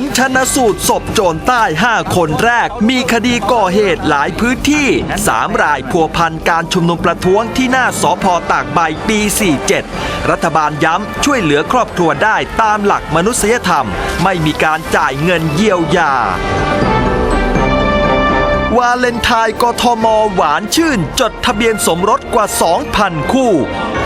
ผลชนสูตรศพโจรใต้ 5 คนแรก มีคดีก่อเหตุหลายพื้นที่ 3 รายพัวพันการชุมนุมประท้วงที่หน้าสพตากใบปี 47 รัฐบาลย้ำช่วยเหลือครอบครัวได้ตามหลักมนุษยธรรม ไม่มีการจ่ายเงินเยียวยาวาเลนไทน์กทมหวานชื่น จดทะเบียนสมรสกว่า 2,000 คู่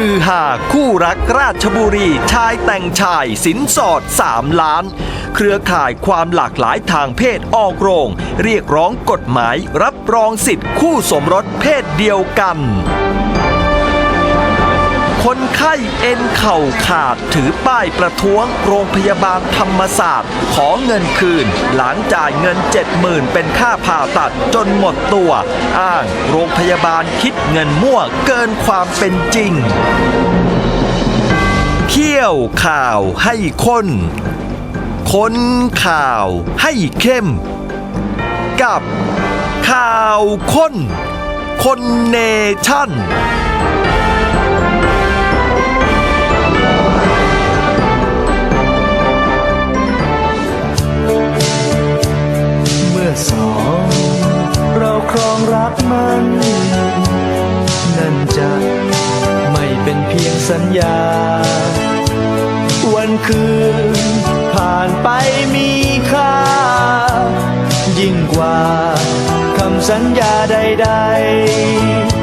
ฮือฮาคู่รักราชบุรี ชายแต่งชายสินสอด 3 ล้าน เครือข่ายความหลากหลายทางเพศออกโรง เรียกร้องกฎหมายรับรองสิทธิคู่สมรสเพศเดียวกัน คนไข้เอ็นเข่าขาดถือป้ายประท้วงโรงพยาบาลธรรมศาสตร์ ขอเงินคืน หลังจ่ายเงิน 70,000 เป็นค่าผ่าตัดจนหมดตัว อ้างโรงพยาบาลคิดเงินมั่วเกินความเป็นจริง เขี้ยวข่าวให้ข้นค้นข่าวให้เข้ม กับข่าวข้นคนเนชั่น องรักมัน นั่นจะไม่เป็นเพียงสัญญา วันคืนผ่านไปมีค่า ยิ่งกว่าคำสัญญาใด ๆ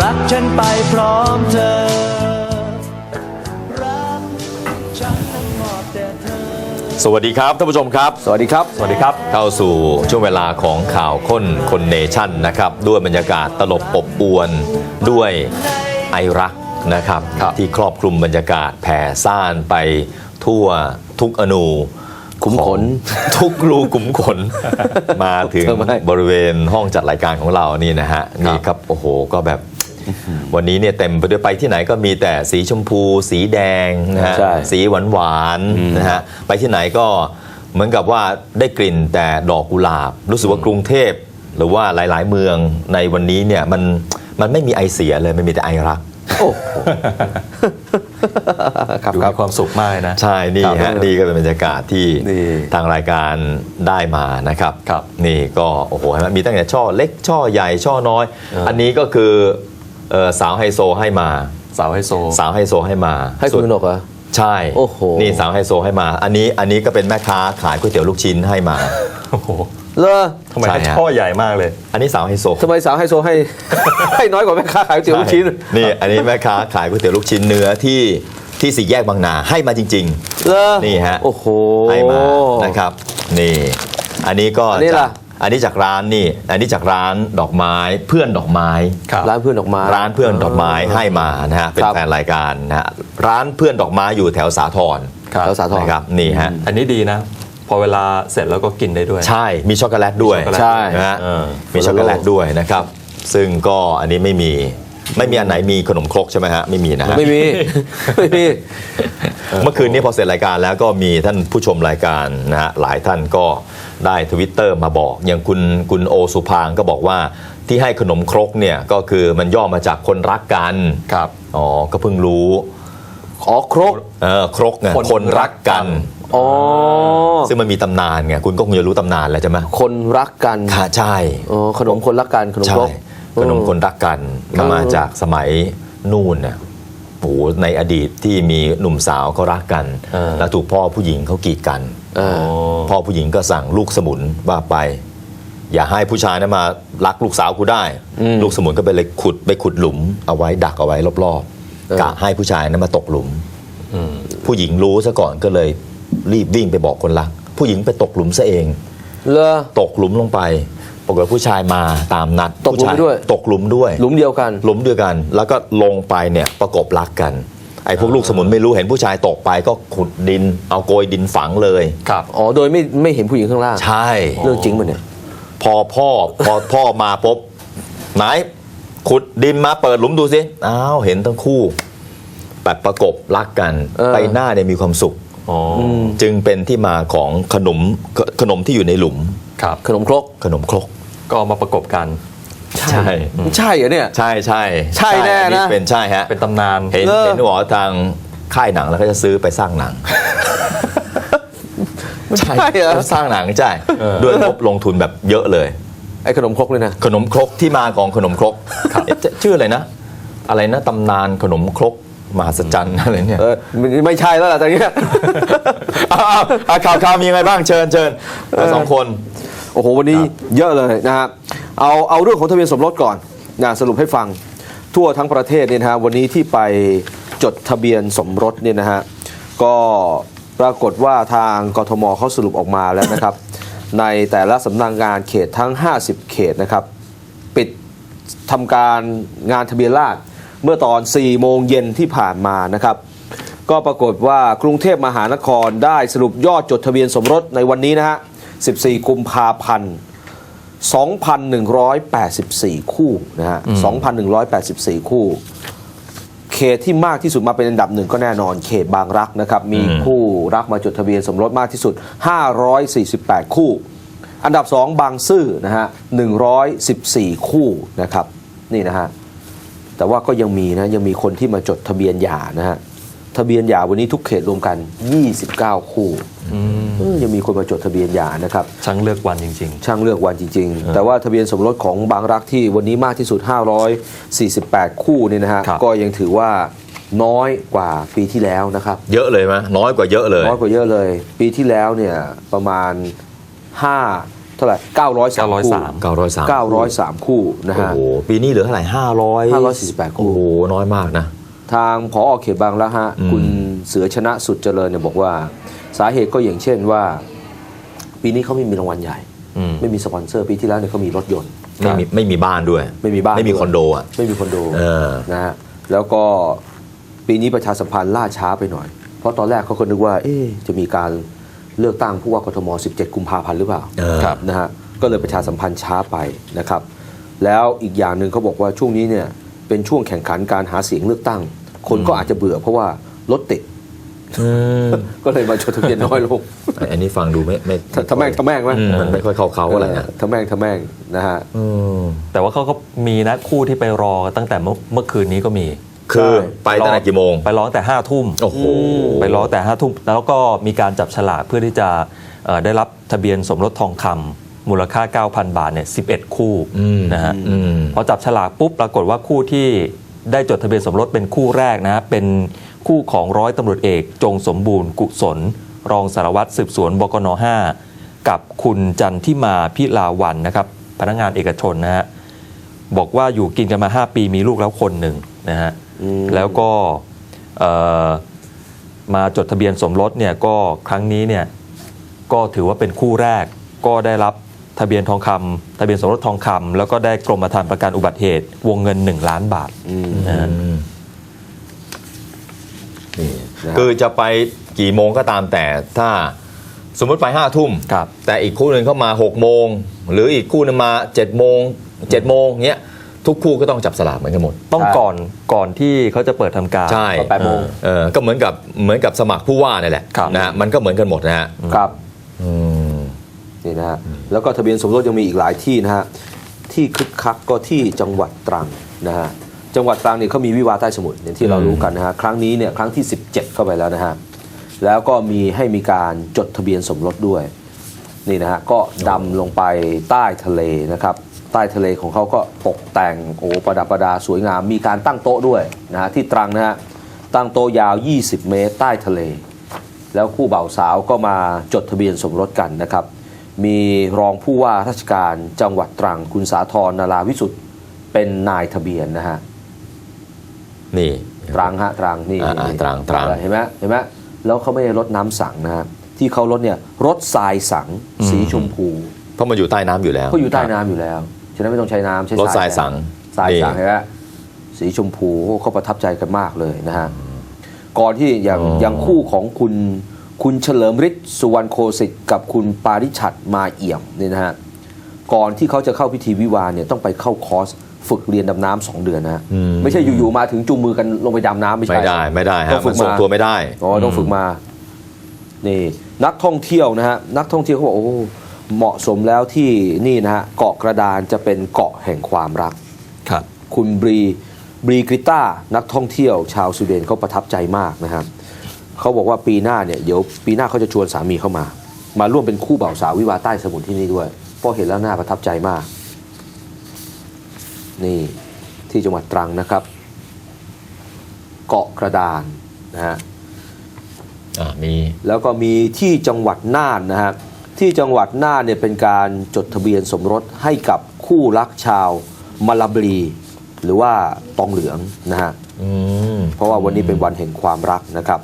รักฉันไปพร้อมเธอ รักฉันนั้นมอบแต่เธอ สวัสดีครับท่านผู้ชมครับ สวัสดีครับ สวัสดีครับ เข้าสู่ช่วงเวลาของข่าวค้นคนเนชั่นนะครับ ด้วยบรรยากาศตลบอบอวนด้วยไอรักนะครับ ที่ครอบคลุมบรรยากาศแผ่ซ่านไปทั่วทุกอนู ขุมขนของทุกรูขุมขน มาถึงทำไมบริเวณห้องจัดรายการของเรานี่นะฮะนี่ครับโอ้โหก็แบบวันนี้เนี่ยเต็มไปด้วยไปที่ไหนก็มีแต่สีชมพู สีแดงนะฮะใช่สีหวานหวานๆนะฮะไปที่ไหนก็เหมือนกับว่าได้กลิ่นแต่ดอกกุหลาบ รู้สึกว่ากรุงเทพ หรือว่าหลาย ๆ เมืองในวันนี้เนี่ยมันมันไม่มีไอเสียเลยมันมีแต่ไอรักโอ้โห ครับดูครัมีบความสุขมากเลยนะ ใช่ นี่ครัฮะบนี่ก็เป็นบรรยากาศที่นี่ทางรายการได้มานะครับครับ นี่ก็โอ้โหเห็นไหมมีตั้งแต่ช่อเล็กช่อใหญ่ช่อน้อย อันนี้ก็คือเอ่อสาวไฮโซให้มา สาวไฮโซ สาวไฮโซให้มาให้คุณกนกเหรอ ใช่โอ้โห นี่สาวไฮโซให้มา อันนี้อันนี้ก็เป็นแม่ค้าขายก๋วยเตี๋ยวลูกชิ้นให้มา โอ้โห เลอทำไมใช่ฮะ ช่อใหญ่มากเลย อันนี้สาวไฮโซ ทำไมสาวไฮโซให้ ให้น้อยกว่าแม่ค้าขายก๋วยเตี๋ยวลูกชิ้น นี่อันนี้แม่ค้าขายก๋วยเตี๋ยวลูกชิ้นเนื้อที่ที่สี่แยกบางนาให้มาจริง เลอนี่ฮะ โอ้โห ๆ ให้มานะครับ นี่ อันนี้ก็อันนี้จากล่ะอันนี้จากร้านนี่ อันนี้จากร้านดอกไม้เพื่อนดอกไม้ ครับร้านเพื่อนออกมาร้านเพื่อนดอกไม้ให้มานะฮะเป็นครับ แฟนรายการนะฮะร้านเพื่อนดอกไม้อยู่แถวสาทรครับ แถวสาทร นะครับนี่ฮะ อันนี้ดีนะ พอเวลาเสร็จแล้วก็กินได้ด้วย ใช่ มีช็อกโกแลตด้วยมีช็อกโกแลตใช่ นะฮะเออ มีช็อกโกแลตด้วยนะครับ ซึ่งก็อันนี้ไม่มี ไม่มีอันไหนมีขนมครกใช่ไหมฮะ ไม่มีนะฮะ ไม่มี ไม่มี เมื่อคืนนี้พอเสร็จรายการแล้วก็มีท่านผู้ชมรายการนะฮะหลายท่านก็ได้ทวิตเตอร์มาบอก อย่างคุณคุณโอสุพางก็บอกว่าที่ให้ขนมครกเนี่ยก็คือมันย่อมาจากคนรักกันครับอ๋อก็เพิ่งรู้ ขอครก เออครกไงคนคนรักกัน อ๋อ ซึ่งมันมีตำนานไงคุณก็คงจะรู้ตำนานแล้วใช่ไหมคนรักกันค่ะใช่อ๋อขนมคนรักกันขนมใช่ครก ขนมคนรักกันครัก็บมาจากสมัยนู่นน่ะโอ้โหในอดีตที่มีหนุ่มสาวเขารักกัน เออ แล้วถูกพ่อผู้หญิงเขากีดกัน เออ พ่อผู้หญิงก็สั่งลูกสมุนว่าไป อย่าให้ผู้ชายนั้นมารักลูกสาวกูได้ อืม ลูกสมุนก็ไปเลยขุดไปขุดหลุมเอาไว้ดักเอาไว้รอบเออๆ กะให้ผู้ชายนั้นมาตกหลุมอืมผู้หญิงรู้ซะก่อนก็เลยรีบวิ่งไปบอกคนรัก ผู้หญิงไปตกหลุมซะเองเลอตกหลุมลงไปปรากฏผู้ชายมาตามนัดตกหลุมผู้ชาด้วย ตกหลุมด้วย หลุมเดียวกัน หลุมเดียวกัน แล้วก็ลงไปเนี่ยประกบรักกันไอ้พวกลูกสมุนไม่รู้เห็นผู้ชายตกไปก็ขุดดิน เอาโกยดินฝังเลยครับอ๋อโดยไม่ไม่เห็นผู้หญิงข้างล่างใช่เรื่องจริงมันเนี่ยพอพ่อพอพ่อมาปุ๊บไหน ขุดดินมาเปิดหลุมดูสิอ้าวเห็นทั้งคู่แบบประกบรักกันเออไปหน้าเนี่ยมีความสุข อ๋ออจึงเป็นที่มาของขนมขนมที่อยู่ในหลุม ครับ ขนมครกขนมครก ก็เอามาประกบกัน ใช่ ใช่เหรอเนี่ย ใช่ใช่ใช่แน่นะ อัเป็นใช่ฮะเป็นตำนาน เห็นเออ เห็นหัวทางค่ายหนังแล้วก็จะซื้อไปสร้างหนังใช่เหรอ สร้างหนังใช่เออ ด้วยงบลงทุนแบบเยอะเลย ไอ้ขนมครกเลยนะ ขนมครกที่มาของขนมครกเอ๊ะชื่ออะไรนะ อะไรนะตำนานขนมครกมหัศจรรย์อะไรเนี่ย เออไม่ไม่ใช่แล้วล่ะตอนเนี้ย เอาเอาเอาข่าวข่าวมียังไงบ้างเชิญเชิญเอาสองคน โอ้โห วันนี้เยอะเลยนะฮะเอาเอาเรื่องของทะเบียนสมรสก่อนนะสรุปให้ฟังทั่วทั้งประเทศเนี่ยนะฮะวันนี้ที่ไปจดทะเบียนสมรสเนี่ยนะฮะก็ปรากฏว่าทางกทมเขาสรุปออกมาแล้วนะครับ ในแต่ละสำนักงานเขตทั้ง 50 เขตนะครับ ปิดทำการงานทะเบียนราษฎรเมื่อตอน 4 โมงเย็นที่ผ่านมานะครับ ก็ปรากฏว่ากรุงเทพมหานครได้สรุปยอดจดทะเบียนสมรสในวันนี้นะฮะ 14 กุมภาพันธ์ 2,184 คู่นะฮะ 2,184 คู่ ตที่มากที่สุดมาเป็นอันดับหนึ่งก็แน่นอนเขตบางรักนะครับ มีอืมคู่รักมาจดทะเบียนสมรสมากที่สุด 548 คู่ อันดับ 2 บางซื่อนะฮะ 114 คู่นะครับ นี่นะฮะ แต่ว่าก็ยังมีนะ ยังมีคนที่มาจดทะเบียนหย่านะฮะ ทะเบียนหย่าวันนี้ทุกเขตรวมกัน 29 คู่เออยังมีคนมาจดทะเบียนหย่านะครับ ช่างเลือกวันจริงช่างเลือกวันจริง ๆ แต่ว่าทะเบียนสมรสของบางรักที่วันนี้มากที่สุด 548 คู่เนี่ยนะฮะครับก็ยังถือว่าน้อยกว่าปีที่แล้วนะครับ เยอะเลยไหมน้อยกว่าเยอะเลย น้อยกว่าเยอะเลย ปีที่แล้วเนี่ยประมาณ5เท่าไหร่903คู่903 903 903 คู่นะโอ้ฮะโห ปีนี้เหลือเท่าไหร่500 548 คู่ โอ้โห น้อยมากนะ ทางผอเขตบางละฮะอืมคุณเสือชนะสุดเจริญเนี่ยบอกว่า สาเหตุก็อย่างเช่นว่า ปีนี้เขาไม่มีรางวัลใหญ่อืมไม่มีสปอนเซอร์ปีที่แล้วเนี่ยเขามีรถยนต์ไม่มีไม่มีบ้านด้วย ไม่มีบ้านไม่มีด้วยคอนโดอะไม่มีคอนโดเออนะฮะแล้วก็ปีนี้ประชาสัมพันธ์ล่าช้าไปหน่อย เพราะตอนแรกเขาก็นึกว่า เอ๊ะจะมีการเลือกตั้งผู้ว่ากทม 17 กุมภาพันธ์หรือเปล่าเออครับนะฮะก็เลยประชาสัมพันธ์ช้าไปนะครับ แล้วอีกอย่างหนึ่งเขาบอกว่าช่วงนี้เนี่ยเป็นช่วงแข่งขันการหาเสียงเลือกตั้ง คนก็อาจจะเบื่อเพราะว่ารถติดอืมก็เลยมาจดทะเบียนน้อยลง อันนี้ฟังดูไม่ไม่ทำแม่งทำแม่งไหมอืมันไม่ค่อยเข้าเขาอะไรนะทำแม่งทำแม่งนะฮะอืมๆแต่ว่าเขาก็มีนะคู่ที่ไปรอตั้งแต่เมื่อเมื่อคืนนี้ก็มี คือไปตั้งแต่กี่โมง ไปร้องแต่ห้าทุ่มโอ้โหไปร้องแต่ห้าทุ่ม แล้วก็มีการจับฉลากเพื่อที่จะเอ่อได้รับทะเบียนสมรสทองคำมูลค่า 9,000 บาทเนี่ย11 คู่อืมนะฮะอืมพอจับฉลากปุ๊บปรากฏว่าคู่ที่ ได้จดทะเบียนสมรสเป็นคู่แรกนะฮะเป็นคู่ของร้อยตำรวจเอกจงสมบูรณ์กุศล รองสารวัตรสืบสวนบกน5กับคุณจันทิมาพิลาวันนะครับ พนักงานเอกชนนะฮะบอกว่าอยู่กินกันมา 5 ปีมีลูกแล้วคนหนึ่งนะฮะอืมแล้วก็เอ่อมาจดทะเบียนสมรสเนี่ยก็ครั้งนี้เนี่ยก็ถือว่าเป็นคู่แรกก็ได้รับ ทะเบียนทองคำทะเบียนสมรสทองคำแล้วก็ได้กรมธรรม์ประกันอุบัติเหตุ วงเงิน 1 ล้านบาทอืมนะฮะอืมนี่นะฮะคือจะไปกี่โมงก็ตามแต่ถ้าสมมติไปห้าทุ่มครับ แต่อีกคู่หนึ่งเข้ามา6กโมง หรืออีกคู่หนึงมา7จ็ดโมงเจ็ดโมงเงี้ยทุกคู่ก็ต้องจับสลากเหมือนกันหมด ต้องใช่ก่อนก่อนที่เขาจะเปิดทำการ ใช่ตอนแปดโมงเออก็เหมือนกับเหมือนกับสมัครผู้ว่านี่แหละครับ นะฮะมันก็เหมือนกันหมดนะฮะครับ อืม นี่นะฮะแล้วก็ทะเบียนสมรสยังมีอีกหลายที่นะฮะที่คึกคักก็ที่จังหวัดตรังนะฮะจังหวัดตรังเนี่ยเขามีวิวาห์ใต้สมุทรอย่างที่เรารู้กันนะฮะครั้งนี้เนี่ยครั้งที่ 17 เข้าไปแล้วนะฮะแล้วก็มีให้มีการจดทะเบียนสมรสด้วยนี่นะฮะก็ดำลงไปใต้ทะเลนะครับใต้ทะเลของเขาก็ตกแต่งโอ้ประดับประดาสวยงาม มีการตั้งโต๊ะด้วยนะฮะที่ตรังนะฮะตั้งโต๊ะยาว 20 เมตร ใต้ทะเล แล้วคู่บ่าวสาวก็มาจดทะเบียนสมรสกันนะครับ มีรองผู้ว่าราชการจังหวัดตรังคุณสาธรนาราวิสุทธ์เป็นนายทะเบียนนะฮะนี่ตรังฮะตรังนี่อ่าอ่าตรังตรังเห็นไหมเห็นไหมแล้วเขาไม่ได้ลดน้ำสั่งนะฮะจที่เขาลดเนี่ยรถทรายสังสีชมพูเพราะมันอยู่ใต้น้ำอยู่แล้วเขาอยู่ใต้น้ำอยู่แล้วฉะนั้นไม่ต้องใช้น้ำใช้รถทรายสังทรายสังนี่เห็นไหมสีชมพูเขาประทับใจกันมากเลยนะฮะก่อนที่อย่างอ๋อออย่างคู่ของคุณ คุณเฉลิมฤทธิ์สุวรรณโคสิทธิ์กับคุณปาริชัดมาเอี่ยมเนี่ยนะฮะก่อนที่เขาจะเข้าพิธีวิวาห์เนี่ยต้องไปเข้าคอร์สฝึกเรียนดำน้ำสองเดือนนะฮะอืมไม่ใช่อยู่ๆมาถึงจูงมือกันลงไปดำน้ำไม่ใช่ไม่ได้ไม่ได้ต้ฮะองฝึมันกส่งมาตัวไม่ได้อ๋อต้องฝึกมานี่นักท่องเที่ยวนะฮะนักท่องเที่ยวเขาบอกโอ้เหมาะสมแล้วที่นี่นะฮะเกาะกระดานจะเป็นเกาะแห่งความรักครับคุณบรีบรีกริต้านักท่องเที่ยวชาวสวีเดนเขาประทับใจมากนะครับ เขาบอกว่าปีหน้าเนี่ยเดี๋ยวปีหน้าเขาจะชวนสามีเข้ามา มาร่วมเป็นคู่บ่าวสาววิวาห์ใต้สมุทรที่นี่ด้วยเพราะเห็นแล้วน่าประทับใจมาก นี่ที่จังหวัดตรังนะครับ เกาะกระดานนะฮะอ่ามีแล้วก็มีที่จังหวัดน่านนะฮะที่จังหวัดน่านเนี่ยเป็นการจดทะเบียนสมรสให้กับคู่รักชาวมาลาบรี หรือว่าตองเหลืองนะฮะอืมเพราะว่าวันนี้เป็นวันแห่งความรักนะครับ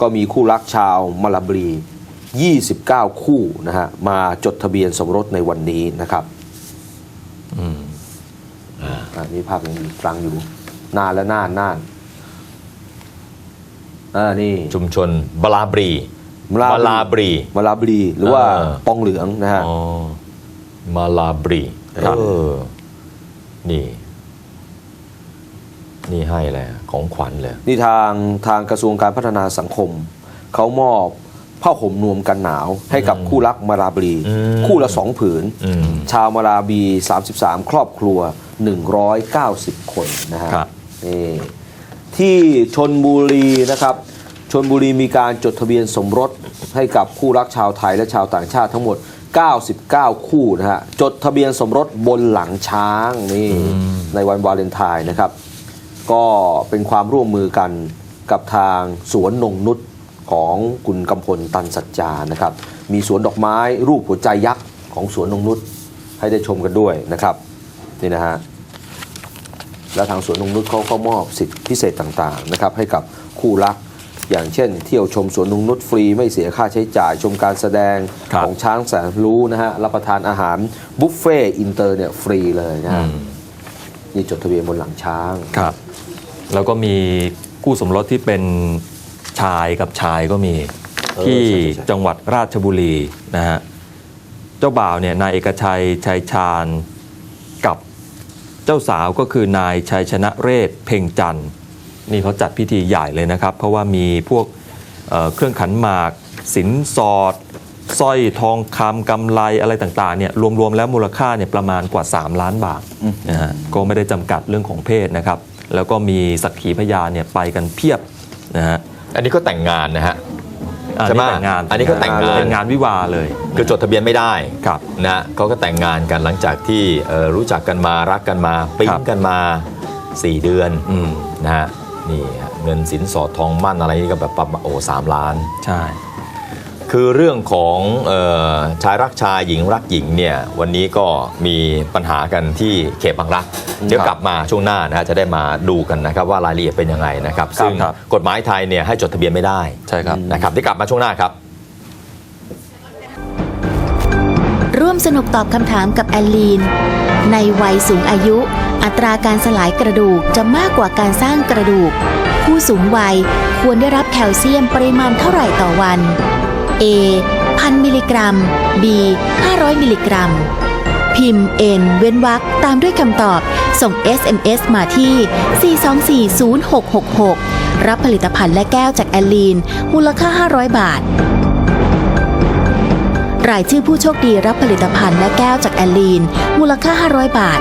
ก็มีคู่รักชาวมาลาบรี 29 คู่นะฮะมาจดทะเบียนสมรสในวันนี้นะครับอืมอ่านี่ภาพยังอยู่ตรังอยู่นานและนานนานอ่านี่ชุมชนบลาบรีมาลาบรีลาบรีมาลาบรีหรือว่าเออตองเหลืองนะฮะอ๋อมาลาบรีครับเออนี่ นี่ให้แหละ ของขวัญเลยนี่ทางทางกระทรวงการพัฒนาสังคม เขามอบผ้าห่มนวมกันหนาว ให้กับคู่รักมาลาบรีอืมคู่ละสองผืนอืมชาวมาลาบี 33 ครอบครัว 190 คนนะฮะครับนี่ที่ชนบุรีนะครับชนบุรีมีการจดทะเบียนสมรสให้กับคู่รักชาวไทยและชาวต่างชาติทั้งหมด 99 คู่นะฮะ จดทะเบียนสมรสบนหลังช้างนี่ในวันวาเลนไทน์นะครับ ก็เป็นความร่วมมือกันกับทางสวนนงนุษของคุณกำพลตันสัจจานะครับ มีสวนดอกไม้รูปหัวใจยักษ์ของสวนนงนุษให้ได้ชมกันด้วยนะครับนี่นะฮะแล้วทางสวนนงนุษเขาก็มอบสิทธิพิเศษต่างๆนะครับให้กับคู่รักอย่างเช่น เที่ยวชมสวนนงนุษฟรีไม่เสียค่าใช้จ่ายชมการแสดงครับของช้างแสนรู้นะฮะรับประทานอาหารบุฟเฟ่อินเตอร์เนี่ยฟรีเลยนะฮะนี่จดทะเบียนบนหลังช้างครับ แล้วก็มีคู่สมรสที่เป็นชายกับชายก็มีเออที่ใช่ใช่ใช่จังหวัดราชบุรีนะฮะเจ้าบ่าวเนี่ยนายเอกชัยชัยชาญกับเจ้าสาวก็คือนายชัยชนะเรศเพ่งจันทร์นี่เขาจัดพิธีใหญ่เลยนะครับ เพราะว่ามีพวกเอ่อเครื่องขันหมากสินสอดสร้อยทองคำกำไรอะไรต่างๆเนี่ยรวมๆแล้วมูลค่าเนี่ยประมาณกว่า 3 ล้านบาทนะฮะก็ไม่ได้จำกัดเรื่องของเพศนะครับ แล้วก็มีสักขีพยานเนี่ยไปกันเพียบนะฮะอันนี้ก็แต่งงานนะฮะอันใช่ไหมนี้แต่งงานอันนี้ก็แต่งงานเป็นงานวิวาห์เลย คือจดทะเบียนไม่ได้ครับนะเขาก็แต่งงานกันหลังจากที่เอ่อรู้จักกันมารักกันมาปิ๊ครังบกันมา 4 เดือนอืมนะฮะนี่ฮะเงินสินสอดทองมั่นอะไรนี่ก็แบบประมาณโอ้สามล้าน ใช่ คือเรื่องของเออชายรักชายหญิงรักหญิงเนี่ยวันนี้ก็มีปัญหากันที่เขตบางรัก เดี๋ยวกลับมาช่วงหน้านะฮะจะได้มาดูกันนะครับว่ารายละเอียดเป็นยังไงนะครับซึ่งครับกฎหมายไทยเนี่ยให้จดทะเบียนไม่ได้ใช่ครับนะครับที่กลับมาช่วงหน้าครับ ร่วมสนุกตอบคำถามกับแอลลีน ในวัยสูงอายุ อัตราการสลายกระดูกจะมากกว่าการสร้างกระดูก ผู้สูงวัยควรได้รับแคลเซียมปริมาณเท่าไหร่ต่อวัน A พันมิลลิกรัม B 500 มิลลิกรัม พิมพ์ N เว้นวรรคตามด้วยคำตอบ ส่ง SMS มาที่ 4240666 รับผลิตภัณฑ์และแก้วจากแอลลีน มูลค่า 500 บาท รายชื่อผู้โชคดีรับผลิตภัณฑ์และแก้วจากแอลลีน มูลค่า 500 บาท